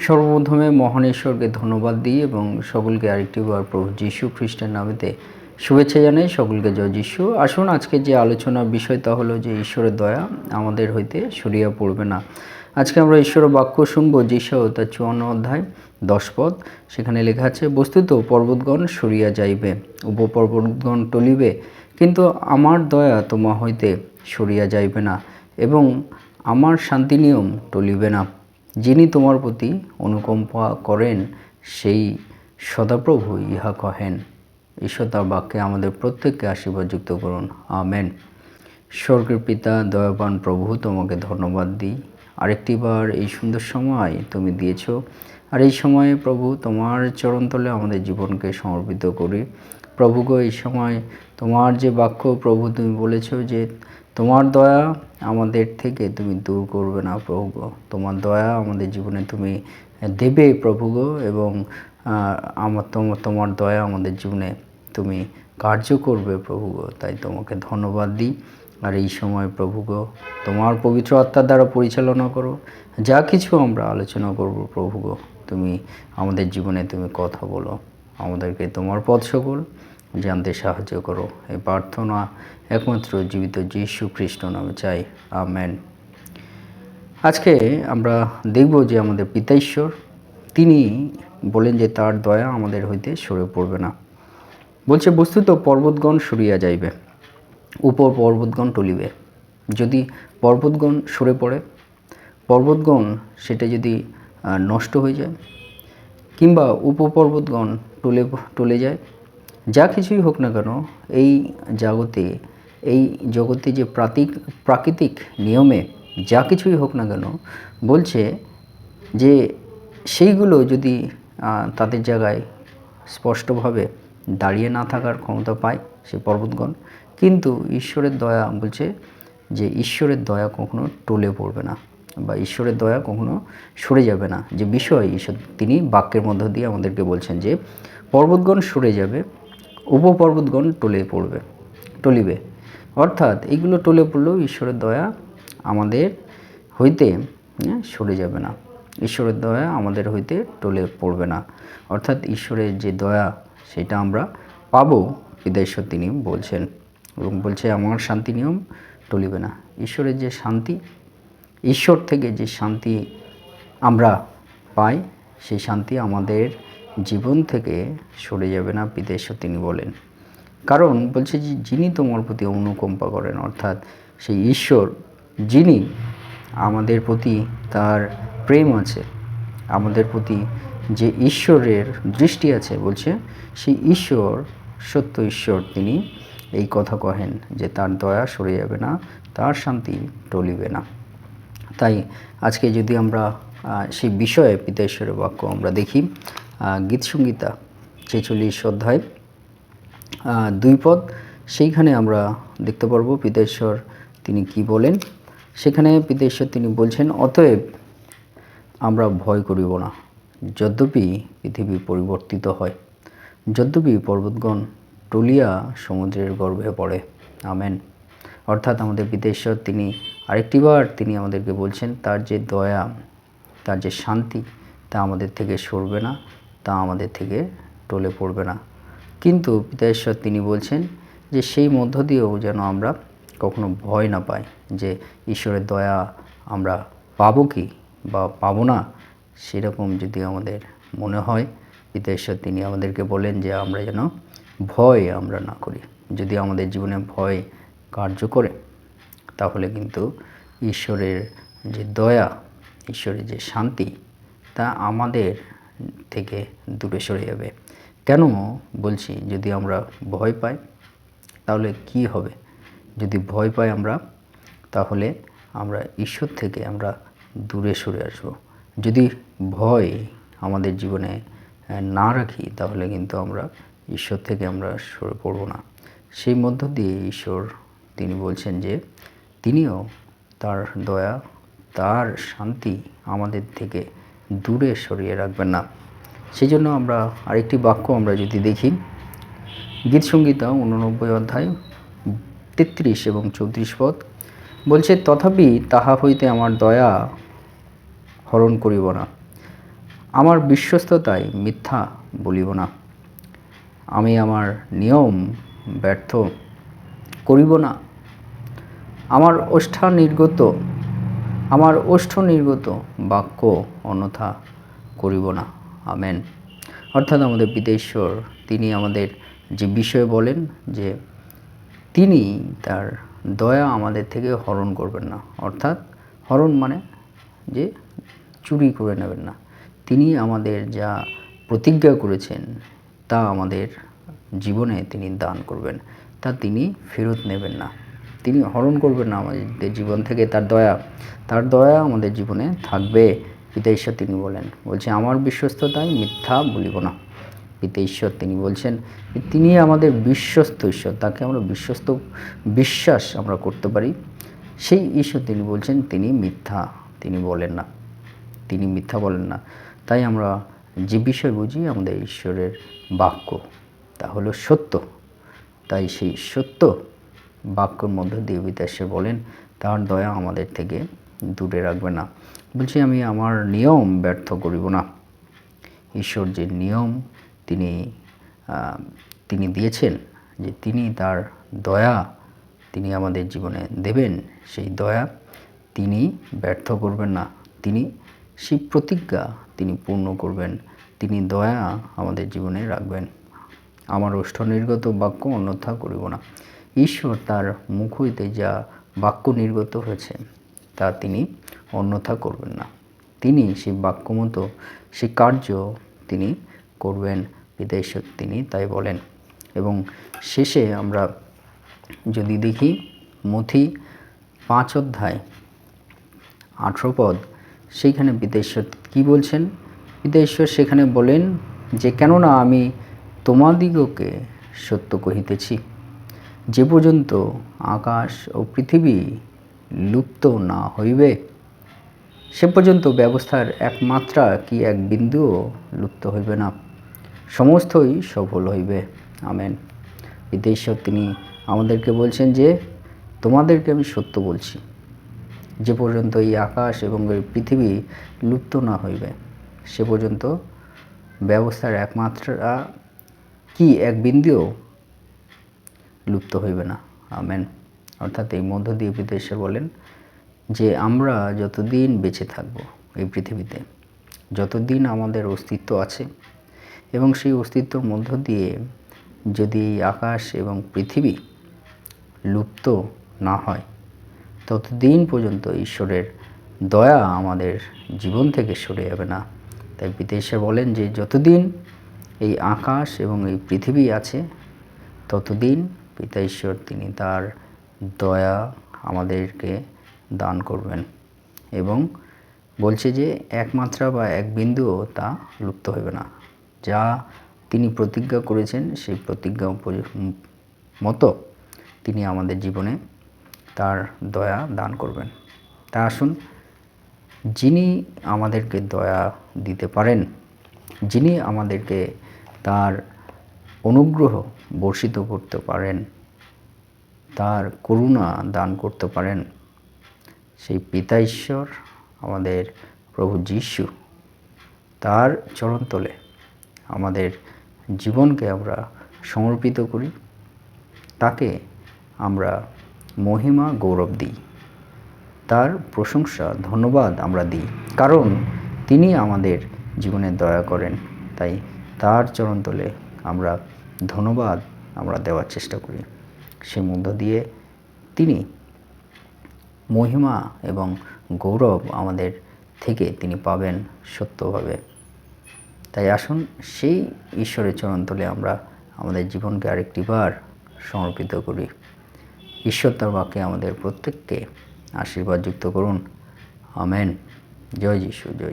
সর্বপ্রথমে মহান ঈশ্বরকে ধন্যবাদ দিই এবং সকলকে আরেকটি বার প্রভু যীশু খ্রিস্টের নামেতে শুভেচ্ছা জানাই। সকলকে জয় যীশু। আসুন, আজকে যে আলোচনার বিষয় তা হলো যে ঈশ্বরের দয়া আমাদের হইতে সরিয়া পড়বে না। আজকে আমরা ঈশ্বরের বাক্য শুনব যীশু তার চুয়ান্ন অধ্যায়, দশ পদ। সেখানে লেখা আছে, বস্তুত পর্বতগণ সরিয়া যাইবে, উপপর্বতগণ টলিবে, কিন্তু আমার দয়া তোমা হইতে সরিয়া যাইবে না এবং আমার শান্তি নিয়ম টলিবে না। যিনি তোমার প্রতি অনুকম্পা করেন, সেই সদাপ্রভু ইহা কহেন। ঈশ্বর তার বাক্যে আমাদের প্রত্যেককে আশীর্বাদযুক্ত করুন। আমেন। স্বর্গের পিতা, দয়াবান প্রভু, তোমাকে ধন্যবাদ দিই। আরেকটিবার এই সুন্দর সময় তুমি দিয়েছ। আর এই সময়ে প্রভু তোমার চরণতলে আমাদের জীবনকে সমর্পিত করি। প্রভু গো, এই সময় তোমার যে বাক্য প্রভু তুমি বলেছ যে তোমার দয়া আমাদের থেকে তুমি দূর করবে না প্রভু তোমার দয়া আমাদের জীবনে তুমি দেবে প্রভু এবং আমার তোমার তোমার দয়া আমাদের জীবনে তুমি কার্য করবে প্রভু তাই তোমাকে ধন্যবাদ দিই। আর এই সময় প্রভু তোমার পবিত্র আত্মার দ্বারা পরিচালনা করো। যা কিছু আমরা আলোচনা করব প্রভু তুমি আমাদের জীবনে তুমি কথা বলো। আমাদেরকে তোমার পথ সকল জানতে সাহায্য করো। এই প্রার্থনা একমাত্র জীবিত যীশু খ্রিস্ট নামে চাই। আমেন। আজকে আমরা দেখব যে আমাদের পিতা ঈশ্বর, তিনি বলেন যে তার দয়া আমাদের হইতে সরে পড়বে না। বলছে, বস্তুত পর্বতগণ সরিয়া যাইবে, উপর পর্বতগণ টলিবে। যদি পর্বতগণ সরে পড়ে, পর্বতগণ সেটা যদি নষ্ট হয়ে যায় কিংবা উপপর্বতগণ টলে টলে যায় যা কিছুই হোক না কেন, এই জগতে এই জগতে যে প্রাতিক, প্রাকৃতিক নিয়মে যা কিছুই হোক না কেন, বলছে যে সেইগুলো যদি তাদের জায়গায় স্পষ্টভাবে দাঁড়িয়ে না থাকার ক্ষমতা পায় সে পর্বতগণ, কিন্তু ঈশ্বরের দয়া বলছে যে ঈশ্বরের দয়া কখনো টলে পড়বে না বা ঈশ্বরের দয়া কখনো সরে যাবে না। যে বিষয় ঈশ্বর, তিনি বাক্যের মধ্য দিয়ে আমাদেরকে বলছেন যে, পর্বতগণ সরে যাবে উপপর্বতগণ টলে পড়বে টলিবে। অর্থাৎ এইগুলো টলে পড়লেও ঈশ্বরের দয়া আমাদের হইতে হ্যাঁ, সরে যাবে না। ঈশ্বরের দয়া আমাদের হইতে টলে পড়বে না। অর্থাৎ ঈশ্বরের যে দয়া সেটা আমরা পাবো বিদেশ্বর তিনি বলছেন। এবং বলছে আমার শান্তি নিয়ম টলিবে না। ঈশ্বরের যে শান্তি ঈশ্বর থেকে যে শান্তি আমরা পাই সেই শান্তি আমাদের জীবন থেকে সরে যাবে না বিদেশ্বর তিনি বলেন। কারণ বলছে যে, যিনি তোমার প্রতি অনুকম্পা করেন, অর্থাৎ সেই ঈশ্বর, যিনি আমাদের প্রতি তার প্রেম আছে, আমাদের প্রতি যে ঈশ্বরের দৃষ্টি আছে, বলছে সেই ঈশ্বর, সত্য ঈশ্বর তিনি এই কথা কহেন যে, তার দয়া সরে যাবে না, তার শান্তি টলিবে না। তাই আজকে যদি আমরা সেই বিষয়ে পিতা ঈশ্বরের বাক্য আমরা দেখি গীতসংগীতা, ছেচল্লিশ অধ্যায়। দুই পদ, সেইখানে আমরা দেখতে পারব পিতেশ্বর তিনি কি বলেন। সেখানে পিতেশ্বর তিনি বলছেন, অতএব আমরা ভয় করিব না। যদ্যপি পৃথিবী পরিবর্তিত হয়, যদ্যপি পর্বতগণ টলিয়া সমুদ্রের গর্ভে পড়ে। আমেন। অর্থাৎ আমাদের বিদেশ্বর তিনি আরেকটিবার তিনি আমাদেরকে বলছেন, তার যে দয়া, তার যে শান্তি, তা আমাদের থেকে সরবে না। তা আমাদের থেকে টলে পড়বে না। কিন্তু পিতাশ্বর তিনি বলছেন যে সেই মধ্য দিয়েও যেন আমরা কখনো ভয় না পাই যে ঈশ্বরের দয়া আমরা পাবো কি বা পাবো না, সেরকম যদি আমাদের মনে হয়। পিতাশ্বর তিনি আমাদেরকে বলেন যে আমরা যেন ভয় আমরা না করি। যদি আমাদের জীবনে ভয় কার্য করে, তাহলে কিন্তু ঈশ্বরের যে দয়া, ঈশ্বরের যে শান্তি, তা আমাদের থেকে দূরে সরে যাবে। কেন? বলছি, যদি আমরা ভয় পাই, তাহলে কি হবে? যদি ভয় পাই আমরা, তাহলে আমরা ঈশ্বর থেকে আমরা দূরে সরে আসব। যদি ভয় আমাদের জীবনে না রাখি, তাহলে কিন্তু আমরা ঈশ্বর থেকে আমরা সরে পড়ব না। সেই মধ্য দিয়ে ঈশ্বর, তিনি বলছেন যে, তিনিও তার দয়া, তার শান্তি আমাদের থেকে দূরে সরিয়ে রাখবেন না। সেই জন্য আমরা আরেকটি বাক্য আমরা যদি দেখি গীতসংগীতা উননব্বই অধ্যায়, তেত্রিশ এবং চৌত্রিশ পদ, বলছে, তথাপি তাহা হইতে আমার দয়া হরণ করিব না। আমার বিশ্বস্ততায় মিথ্যা বলিব না। আমি আমার নিয়ম ব্যর্থ করিব না। আমার ওষ্ঠা নির্গত আমার ওষ্ঠ নির্গত বাক্য অন্যথা করিব না। আমেন। অর্থাৎ আমাদের বিদেশ্বর তিনি আমাদের যে বিষয়ে বলেন যে তিনি তার দয়া আমাদের থেকে হরণ করবেন না। অর্থাৎ হরণ মানে যে চুরি করে নেবেন না। তিনি আমাদের যা প্রতিজ্ঞা করেছেন, তা আমাদের জীবনে তিনি দান করবেন, তা তিনি ফেরত নেবেন না। তিনি হরণ করবেন না আমাদের জীবন থেকে, তার দয়া তার দয়া আমাদের জীবনে থাকবে। পিতা ঈশ্বর তিনি বলেন, বলছে, আমার বিশ্বস্ততায় মিথ্যা বলিব না। পিতা ঈশ্বর তিনি বলছেন তিনি আমাদের বিশ্বস্ত ঈশ্বর, তাকে আমরা বিশ্বস্ত বিশ্বাস আমরা করতে পারি। সেই ঈশ্বর তিনি বলছেন, তিনি মিথ্যা, তিনি বলেন না, তিনি মিথ্যা বলেন না। তাই আমরা যে বিষয় বুঝি আমাদের ঈশ্বরের বাক্য, তা হলো সত্য। তাই সেই সত্য বাক্যর মধ্যে দিয়ে বলেন তার দয়া আমাদের থেকে দূরে রাখবে না। বলছি, আমি আমার নিয়ম ব্যর্থ করিব না। ঈশ্বর যে নিয়ম তিনি তিনি দিয়েছেন, যে তিনি তার দয়া তিনি আমাদের জীবনে দেবেন, সেই দয়া তিনি ব্যর্থ করবেন না। তিনি সেই প্রতিজ্ঞা তিনি পূর্ণ করবেন। তিনি দয়া আমাদের জীবনে রাখবেন। আমার ওষ্ঠ নির্গত বাক্য অন্যথা করিব না। ঈশ্বর তার মুখ হইতে যা বাক্য নির্গত হয়েছে, তা তিনি অন্যথা করবেন না। তিনি সেই বাক্যমতো সে কার্য তিনি করবেন পিতা তিনি তাই বলেন। এবং শেষে আমরা যদি দেখি মথি পাঁচ অধ্যায় আঠেরো পদ, সেইখানে পিতেশ্বর কী বলছেন? পিতেশ্বর সেখানে বলেন যে, কেননা আমি তোমাদিগকে সত্য কহিতেছি যে পর্যন্ত আকাশ ও পৃথিবী লুপ্ত না হইবে, সে পর্যন্ত ব্যবস্থার একমাত্রা কি এক বিন্দুও লুপ্ত হইবে না। সমস্তই সফল হইবে। আমেন। বিদেশ্বর তিনি আমাদেরকে বলছেন যে, তোমাদেরকে আমি সত্য বলছি, যে পর্যন্ত এই আকাশ এবং এই পৃথিবী লুপ্ত না হইবে, সে পর্যন্ত ব্যবস্থার একমাত্রা কি এক বিন্দুও লুপ্ত হইবে না। আমেন। অর্থাৎ এই মধ্য দিয়ে বিদেশে বলেন যে, আমরা যতদিন বেঁচে থাকব এই পৃথিবীতে, যতদিন আমাদের অস্তিত্ব আছে এবং সেই অস্তিত্বর মধ্য দিয়ে যদি আকাশ এবং পৃথিবী লুপ্ত না হয়, ততদিন পর্যন্ত ঈশ্বরের দয়া আমাদের জীবন থেকে সরে যাবে না। তাই বিদেশে বলেন যে, যতদিন এই আকাশ এবং এই পৃথিবী আছে, ততদিন পিতা ঈশ্বর তিনি তার দয়া আমাদেরকে দান করবেন। এবং বলছে যে একমাত্রা বা এক বিন্দুও তা লুপ্ত হবে না। যা তিনি প্রতিজ্ঞা করেছেন, সেই প্রতিজ্ঞা মতো তিনি আমাদের জীবনে তার দয়া দান করবেন। তা আসুন, যিনি আমাদেরকে দয়া দিতে পারেন, যিনি আমাদেরকে তার অনুগ্রহ বর্ষিত করতে পারেন, তার করুণা দান করতে পারেন। সেই পিতা ঈশ্বর, আমাদের প্রভু যিশু, তার চরণতলে আমাদের জীবনকে আমরা সমর্পিত করি। তাকে আমরা মহিমা, গৌরব দিই। তার প্রশংসা, ধন্যবাদ আমরা দিই, কারণ তিনি আমাদের জীবনে দয়া করেন। তাই তার চরণতলে আমরা ধন্যবাদ আমরা দেওয়ার চেষ্টা করি। সে মধ্য দিয়ে তিনি মহিমা এবং গৌরব আমাদের থেকে তিনি পাবেন সত্যভাবে। তাই আসুন সেই ঈশ্বরের চরণতলে আমরা আমাদের জীবনকে আরেকটিবার সমর্পিত করি। ঈশ্বর তার বাক্যে আমাদের প্রত্যেককে আশীর্বাদ যুক্ত করুন। আমেন। জয় যিশু, জয়